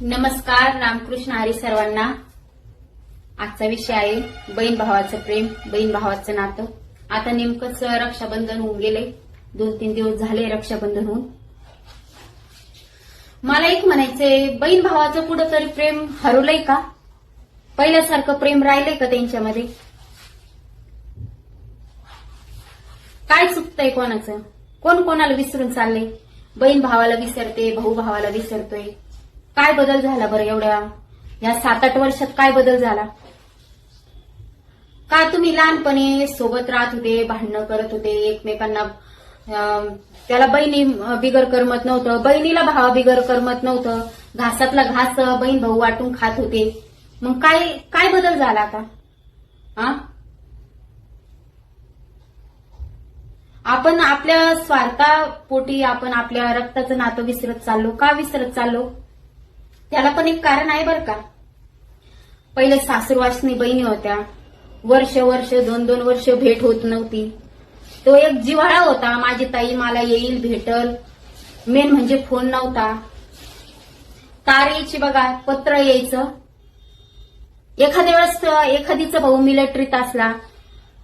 नमस्कार रामकृष्ण हरी सर्वांना. आजचा विषय आहे बहीण भावाचं प्रेम बहीण भावाचं नातं. आता नेमकंच रक्षाबंधन होऊन गेले दोन तीन दिवस झाले रक्षाबंधन होऊन. मला एक म्हणायचंय बहीण भावाचं कुठंतरी प्रेम हरवलंय का? पहिल्यासारखं प्रेम राहिलंय का त्यांच्यामध्ये? काय चुकतंय कोणाचं? कोण कोणाला विसरून चाललंय? बहीण भावाला विसरते भाऊ भावाला विसरतोय. काय बदल झाला बरं एवढ्या? या सात आठ वर्षात काय बदल झाला? का तुम्ही लहानपणी सोबत राहत होते भांडणं करत होते एकमेकांना त्याला बहिणी बिगर करमत नव्हतं बहिणीला भावा बिगर करमत नव्हतं घासातला घास बहीण भाऊ वाटून खात होते. मग काय काय बदल झाला आता? हा आपण आपल्या स्वार्थापोटी आपण आपल्या रक्ताचं नातं विसरत चाललो. का विसरत चाललो? त्याला पण एक कारण आहे बरं का. पहिले सासूरवासनी बहिणी होत्या. वर्ष वर्ष दोन दोन वर्ष भेट होत नव्हती. तो एक जिव्हाळा होता. माझी ताई मला येईल भेटल. मेन म्हणजे फोन नव्हता. तार यायची बघा पत्र यायचं. एखाद्या वेळेस एखादीचा भाऊ मिलिटरीत असला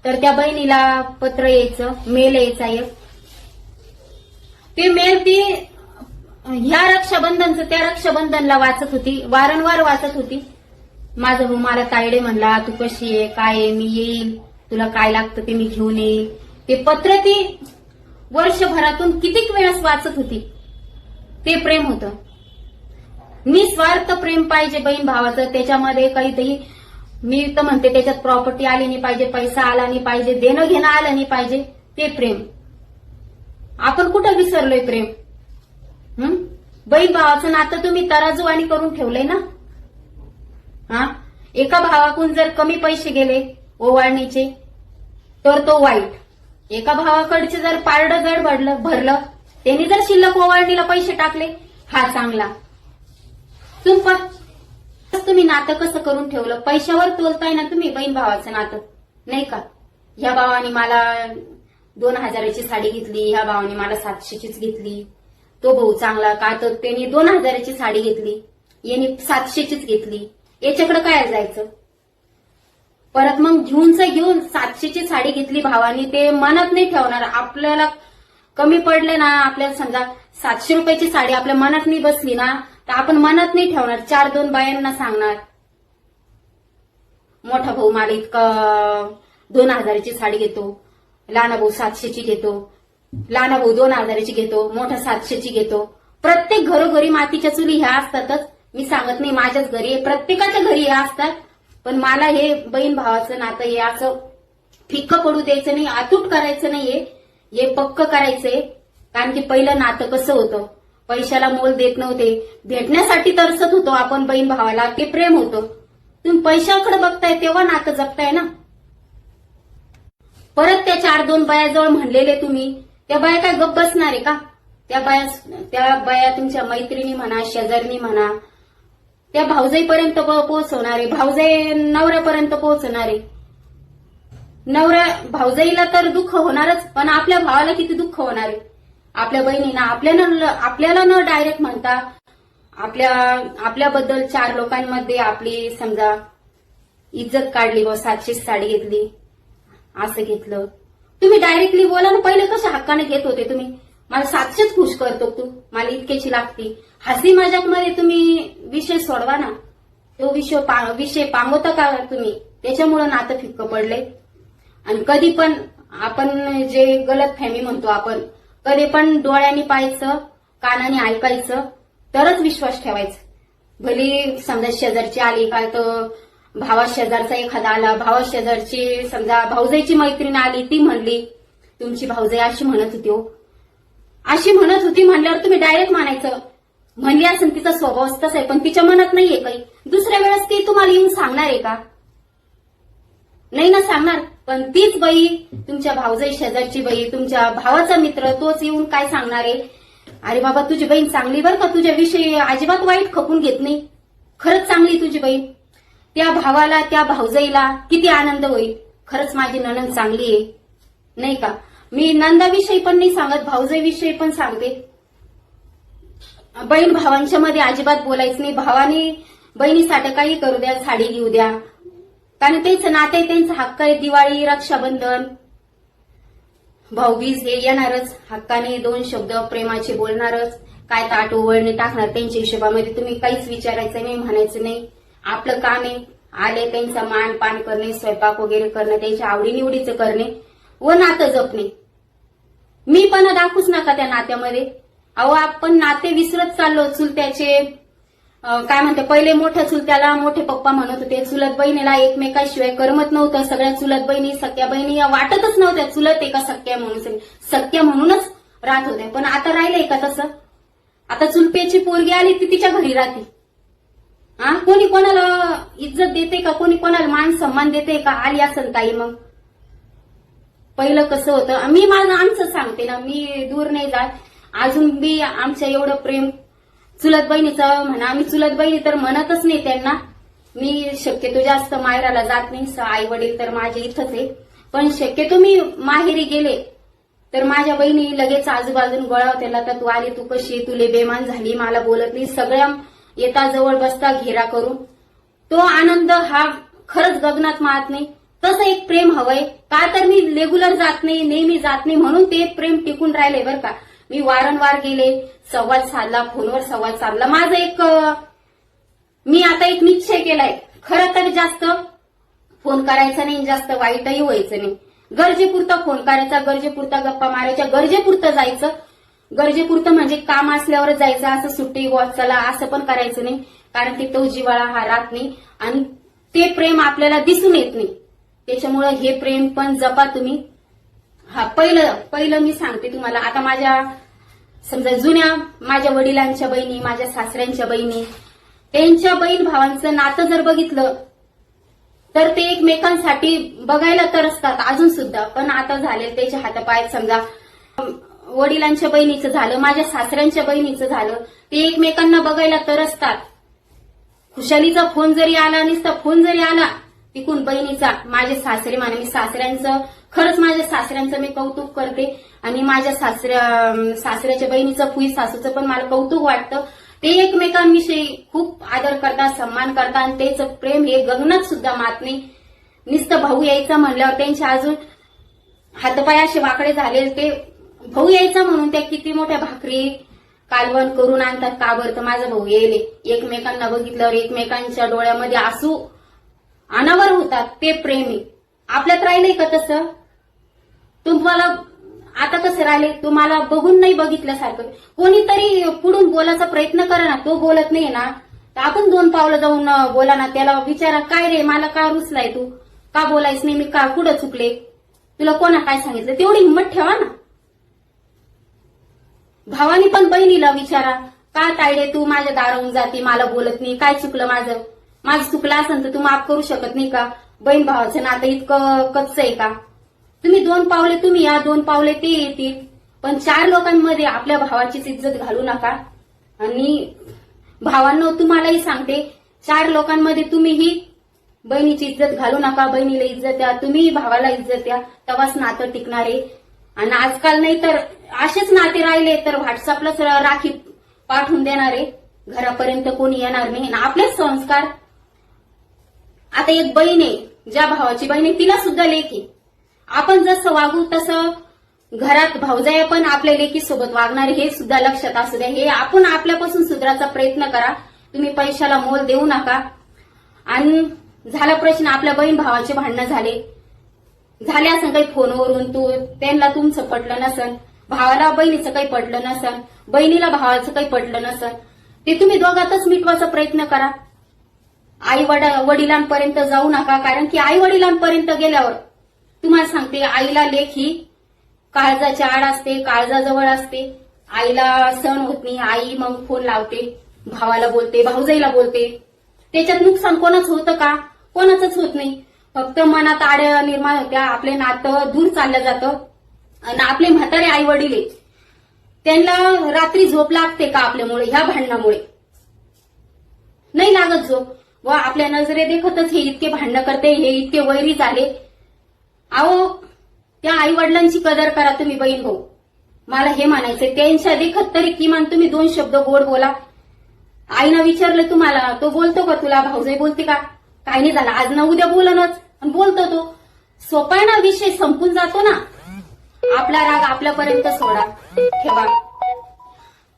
तर त्या बहिणीला पत्र यायचं मेल यायचा एक. ते मेल ती ह्या रक्षाबंधनचं त्या रक्षाबंधनला वाचत होती वारंवार वाचत होती. माझा भाऊ मला तायडे म्हणला तू कशी आहे? काय आहे? मी येईल. तुला काय लागतं ते मी घेऊन येईल. ते पत्र ती वर्षभरातून कितीक वेळेस वाचत होती. ते प्रेम होतं. निस्वार्थ प्रेम पाहिजे बहीण भावाचं. त्याच्यामध्ये काहीतरी मी तर म्हणते त्याच्यात प्रॉपर्टी आली नाही पाहिजे पैसा आला नाही पाहिजे देणं घेणं आलं नाही पाहिजे. ते प्रेम. आपण कुठं विसरलोय प्रेम? बहीण भावाचं नातं तुम्ही तराजूवाणी करून ठेवलंय ना? हा? एका भावाकडून जर कमी पैसे गेले ओवाळणीचे तर तो वाईट. एका भावाकडचे जर पारडं जड भरलं भरलं त्यांनी जर शिल्लक ओवाळणीला पैसे टाकले हा चांगला. तुम तुम्ही नातं कसं करून ठेवलं? पैशावर तोलताय ना तुम्ही बहीण भावाचं नातं नाही का? ह्या भावाने मला दोन हजाराची साडी घेतली ह्या भावाने मला सातशेचीच घेतली. तो भाऊ चांगला का तर त्यांनी दोन हजाराची साडी घेतली यांनी सातशेचीच घेतली. याच्याकडे काय जायचं? परत मग घेऊनच घेऊन सातशेची साडी घेतली भावानी ते मनात नाही ठेवणार. आपल्याला कमी पडले ना आपल्याला समजा सातशे रुपयाची साडी आपल्या मनात नाही बसली ना तर आपण मनात नाही ठेवणार. चार दोन बायांना सांगणार. मोठा भाऊ मला इतकं दोन हजाराची साडी घेतो लहाना भाऊ सातशेची घेतो. लहान भाऊ दोन हजाराची घेतो मोठा सातशेची घेतो. प्रत्येक घरोघरी मातीच्या चुली ह्या असतातच. मी सांगत नाही माझ्याच घरी प्रत्येकाच्या घरी ह्या असतात. पण मला हे बहीण भावाचं नातं हे असं फिक्क पडू द्यायचं नाही अतूट करायचं नाहीये. हे पक्क करायचंय. कारण की पहिलं नातं कसं होतं? पैशाला मोल देत नव्हते. भेटण्यासाठी तरसत होतो आपण बहीण भावाला ते प्रेम होतं. तुम्ही पैशाकडे बघताय तेव्हा नातं जपताय ना? परत त्या चार दोन बायाजवळ म्हणलेले तुम्ही त्या बाया काय गप्प बसणार आहे का? त्या बाया त्या बाया तुमच्या मैत्रिणी म्हणा शेजारनी म्हणा त्या भाऊजाईपर्यंत पोहोचवणारे भाऊजाई नवऱ्यापर्यंत पोहोचणारे नवऱ्या भाऊजाईला तर दुःख होणारच पण आपल्या भावाला किती दुःख होणार आहे? आपल्या बहिणींना आपल्याला आपल्याला न डायरेक्ट म्हणता आपल्या आपल्याबद्दल चार लोकांमध्ये आपली समजा इज्जत काढली व सातशे साडी घेतली असं घेतलं. तुम्ही डायरेक्टली बोला ना पहिले कशा हक्काने घेत होते तुम्ही? मला सातशेच खुश करतो तू. मला इतकेची लागती. हसी मजाकमध्ये तुम्ही विषय सोडवा ना. तो विषय पा- विषय पांगवता का तुम्ही? त्याच्यामुळं नातं फिक्क पडले आणि कधी पण आपण जे गलत फॅमी म्हणतो आपण कधी पण डोळ्यांनी पाहायचं कानाने ऐकायचं तरच विश्वास ठेवायचा. भली समजा शेजारची आली काय तर भावा शेजारचा एखादा आला भावा शेजारची समजा भाऊजाईची मैत्रीण आली ती म्हणली तुमची भाऊजाई अशी म्हणत होती हो. अशी म्हणत होती म्हणल्यावर तुम्ही डायरेक्ट मानायचं. म्हणली असेल तिचा स्वभाव तसा आहे पण तिच्या मनात नाहीये काही. दुसऱ्या वेळेस ती तुम्हाला येऊन सांगणार आहे का? नाही ना सांगणार पण तीच बाई तुमच्या भाऊजाई शेजारची बाई तुमच्या भावाचा मित्र तोच येऊन काय सांगणार आहे? अरे बाबा तुझी बहीण चांगली बरं का? तुझ्याविषयी अजिबात वाईट खपून घेत नाही. खरंच चांगली तुझी बहीण. त्या भावाला त्या भाऊजाईला किती आनंद होईल. खरंच माझी नणंद चांगली आहे. नाही का? मी नंदाविषयी पण नाही सांगत भाऊजाईविषयी पण सांगते. बहीण भावांच्या मध्ये अजिबात बोलायचं नाही. भावाने बहिणीसाठी काही करू द्या साडी घेऊ द्या. कारण तेच नाते त्यांचा हक्क आहे दिवाळी रक्षाबंधन. भाऊबीज हे येणारच. हक्काने दोन शब्द प्रेमाचे बोलणारच. काय ताट ओवळणे टाकणार त्यांच्या हिशोबामध्ये तुम्ही काहीच विचारायचं नाही म्हणायचं नाही. आपलं काम आहे. आले त्यांचा मान पान करणे स्वयंपाक वगैरे करणे त्यांच्या आवडीनिवडीचं करणे व नातं जपणे. मी पण दाखवूच नका त्या नात्यामध्ये. अहो आपण नाते विसरत चाललो चुलत्याचे काय म्हणते पहिले मोठ्या चुलत्याला मोठे पप्पा म्हणत होते चुलत बहिणीला एकमेकाशिवाय करमत नव्हतं. सगळ्या चुलत बहिणी सख्या बहिणी या वाटतच नव्हत्या. चुलत एका सख्या म्हणून सख्या म्हणूनच राहत होत्या. पण आता राहिलंय का तसं? आता चुलपेची पोरगी आली ती तिच्या घरी राहते. हा? कोणी कोणाला इज्जत देते का? कोणी कोणाला मान सन्मान देते का? आली असेल ताई मग? पहिलं कसं होतं? मी माझं आमचं सांगते ना. मी दूर नाही जात. अजून बी आमच्या एवढं प्रेम. चुलत बहिणीचं म्हणा. आम्ही चुलत बहिणी तर म्हणतच नाही त्यांना. मी शक्यतो जास्त मायराला जात नाही. आई वडील तर माझे इथंच आहे. पण शक्यतो मी माहेरी गेले. तर माझ्या बहिणी लगेच आजूबाजून गोळा त्याला तर तू आली तू कशी तुले बेमान झाली. मला बोलत नाही. सगळ्या येता जवळ बसता घेरा करून. तो आनंद हा खरंच गगनात माहत नाही. तसं एक प्रेम हवंय. का तर मी रेग्युलर जात नाही नेहमी जात नाही म्हणून ते प्रेम टिकून राहिले बरं का. मी वारंवार गेले संवाद साधला फोनवर संवाद साधला. माझं एक मी आता एक निश्चय केलाय. खरं तर जास्त फोन करायचा नाही जास्त वाईटही व्हायचं नाही. गरजेपुरता फोन करायचा गरजेपुरता गप्पा मारायच्या गरजेपुरतं जायचं. गरजेपुरतं म्हणजे काम असल्यावर जायचं असं सुट्टी वॉच चला असं पण करायचं नाही. कारण की तो जिवाळा हा राहत नाही. आणि ते प्रेम आपल्याला दिसून येत नाही. त्याच्यामुळे हे प्रेम पण जपा तुम्ही. हा पहिलं पहिलं मी सांगते तुम्हाला. आता माझ्या समजा जुन्या माझ्या वडिलांच्या बहिणी माझ्या सासऱ्यांच्या बहिणी त्यांच्या बहीण भावांचं नातं जर बघितलं तर ते एकमेकांसाठी बघायला तरसतात अजून सुद्धा. पण आता झाले त्याच्या हातापायात समजा वडिलांच्या बहिणीचं झालं माझ्या सासऱ्यांच्या बहिणीचं झालं ते एकमेकांना बघायला तरसतात. खुशालीचा फोन जरी आला नुसता फोन जरी आला तिकून बहिणीचा माझे सासरे माने मी सासऱ्यांचं खरंच माझ्या सासऱ्यांचं मी कौतुक करते. आणि माझ्या सासऱ्या सासऱ्याच्या बहिणीचं फुई सासूचं पण मला कौतुक वाटतं. ते एकमेकांविषयी खूप आदर करतात सन्मान करतात आणि त्याचं प्रेम हे गगनात सुद्धा मात नाही. नुसतं भाऊ यायचं म्हणल्यावर त्यांच्या अजून हातपाय असे वाकडे झाले ते भाऊ यायचा म्हणून त्या किती मोठ्या भाकरी कालवण करून आणतात. का बरं? तर माझा भाऊ येईल. एकमेकांना बघितल्यावर एकमेकांच्या डोळ्यामध्ये आसू अनावर होतात. ते प्रेमी. आपल्यात राहिले का तसं? तुम्हाला आता कसं राहिले? तुम्हाला बघून नाही बघितल्यासारखं. कोणीतरी पुढून बोलायचा प्रयत्न करा ना. तो बोलत नाही ना. तर आपण दोन पावलं जाऊन बोला ना. त्याला विचारा काय रे? मला का रुचलाय तू? का बोलायच नाही? मी का कुठं चुकले? तुला कोणा काय सांगितलं? तेवढी हिंमत ठेवा ना. भावानी पण बहिणीला विचारा. का तायडे तू माझ्या दारावून जाते मला बोलत नाही काय चुकलं माझं? माझं चुकलं असेल तर तू माफ करू शकत नाही का? बहीण भावाचं नातं इतकं कच्च आहे का? तुम्ही दोन पावले तुम्ही या दोन पावले ते येतील. पण चार लोकांमध्ये आपल्या भावाचीच इज्जत घालू नका. आणि भावांनो तुम्हालाही सांगते चार लोकांमध्ये तुम्हीही बहिणीची इज्जत घालू नका बहिणीला इज्जत द्या तुम्ही भावाला इज्जत द्या तेव्हाच नातं टिकणार आहे. आणि आजकाल नाही तर असेच नाते राहिले तर व्हॉट्सअपलाच राखी पाठवून देणारे. घरापर्यंत कोणी येणार नाही. ना आपलेच संस्कार. आता एक बहीण आहे. ज्या भावाची बहीण आहे तिला सुद्धा लेखी. आपण जसं वागू तसं घरात भाऊजाया पण आपल्या लेखी सोबत वागणार हे सुद्धा लक्षात असू द्या. हे आपण आपल्यापासून सुधाराचा प्रयत्न करा. तुम्ही पैशाला मोल देऊ नका. आणि झाला प्रश्न आपल्या बहीण भावाचे भांडणं झाले. झाले असं काही फोनवरून तू त्यांना तुमचं पटलं नसन भावाला बहिणीचं काही पटलं नसन बहिणीला भावाचं काही पटलं नसन ते तुम्ही दोघातच मिटवायचा प्रयत्न करा. आई वडिलांपर्यंत जाऊ नका कारण की आई वडिलांपर्यंत गेल्यावर तुम्हाला सांगते आईला लेख ही काळजाच्या आड असते काळजाजवळ असते. आईला सण होत नाही आई मग फोन लावते भावाला बोलते भाऊजाईला बोलते. त्याच्यात नुकसान कोणाचं होतं का? कोणाचंच होत नाही. फक्त मनात आड निर्माण होत्या आपले नातं दूर चाललं जातं. आणि आपले म्हातारे आई वडील त्यांना रात्री झोप लागते का आपल्यामुळे ह्या भांडणामुळे? नाही लागत झोप. व आपल्या नजरे देखतच हे इतके भांडणं करते हे इतके वैरी झाले. अहो त्या आई वडिलांची कदर करा तुम्ही बहीण भाऊ. मला हे म्हणायचंय त्यांच्या देखत तरी किमान तुम्ही दोन शब्द गोड बोला. आईनं विचारलं तुम्हाला तो बोलतो का तुला? भाऊजाई बोलते का? काही नाही झालं आज ना उद्या बोलनच. आणि बोलतो तो. सोपा आहे ना विषय संपून जातो ना. आपला राग आपल्यापर्यंत सोडा. ठेवा.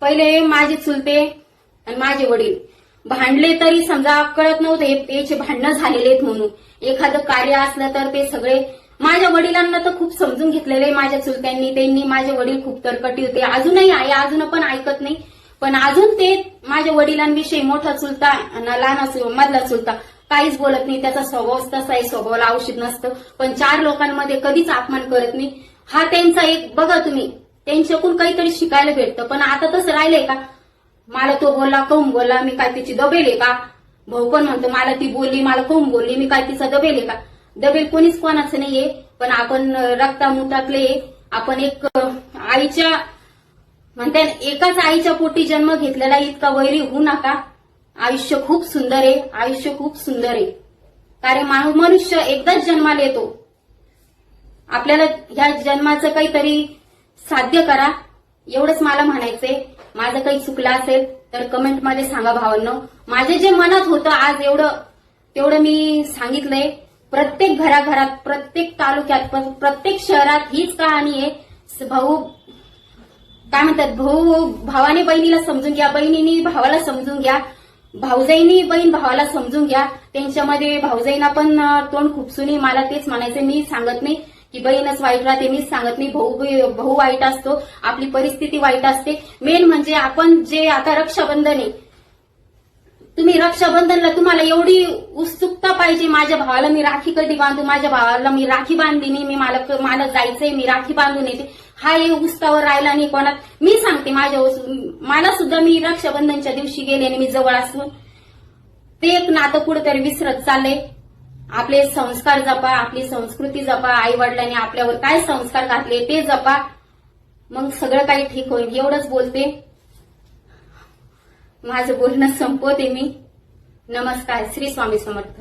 पहिले माझे चुलते आणि माझे वडील. भांडले तरी समजा कळत नव्हते याचे भांडणं झालेले आहेत म्हणून. एखादं कार्य असलं तर ते सगळे माझ्या वडिलांना तर खूप समजून घेतलेले माझ्या चुलत्यांनी त्यांनी माझे वडील खूप तरकटी होते. अजूनही आहे अजून पण ऐकत नाही. पण अजून ते माझ्या वडिलांविषयी मोठा चुलता आणि लहान मधला चुलता काहीच बोलत नाही. त्याचा स्वभाव तसा आहे स्वभावाला औषध नसतं. पण चार लोकांमध्ये कधीच अपमान करत नाही. हा त्यांचा एक बघा तुम्ही त्यांच्याकडून काहीतरी शिकायला भेटतं. पण आता तसं राहिलंय का? मला तो बोलला कौन बोलला मी काय तिची दबेल आहे का? भाऊ पण म्हणतो मला ती बोलली मला कौन बोलली मी काय तिचा दबेल आहे का? दबेल कोणीच कोणाचं नाहीये पण आपण रक्तामुतातले आपण एक आईच्या म्हणते एकाच आईच्या पोटी जन्म घेतलेला इतका वैरी होऊ नका. आयुष्य खूप सुंदर आहे आयुष्य खूप सुंदर आहे. कारण माणूस मनुष्य एकदाच जन्माला येतो. आपल्याला ह्या जन्माचं काहीतरी साध्य करा. एवढंच मला म्हणायचंय. माझं काही चुकलं असेल तर कमेंटमध्ये सांगा भावांनो. माझे जे मनात होतं आज एवढं तेवढं मी सांगितलंय. प्रत्येक घराघरात प्रत्येक तालुक्यात प्रत्येक शहरात हीच कहाणी आहे. भाऊ काय म्हणतात? भाऊ भावाने बहिणीला समजून घ्या. बहिणीने भावाला समजून घ्या. भाऊजाईनी बहीण भावाला समजून घ्या. त्यांच्यामध्ये भाऊजाईना पण तोंड खुपसून मला तेच म्हणायचं मी सांगत नाही. की बहीणच वाईट राहते मीच सांगत नाही भाऊ भाऊ वाईट असतो आपली परिस्थिती वाईट असते. मेन म्हणजे आपण जे आता रक्षाबंधन आहे तुम्ही रक्षाबंधनला तुम्हाला एवढी उत्सुकता पाहिजे माझ्या भावाला मी राखी कधी बांधू माझ्या भावाला मी राखी बांधली नाही मी मला मला जायचंय मी राखी बांधून येते. हा एक उत्सावर राहिला नाही कोणात. मी सांगते माझ्या मला सुद्धा मी रक्षाबंधनच्या दिवशी गेले आणि मी जवळ असून. ते एक नातं कुठेतरी विसरत चाललंय. आपले संस्कार जपा आपली संस्कृती जपा आई वडिलांनी आपल्यावर काय संस्कार घातले ते जपा. मग सगळं काही ठीक होईल एवढंच बोलते. माझं बोलणं संपवते मी. नमस्कार श्री स्वामी समर्थ.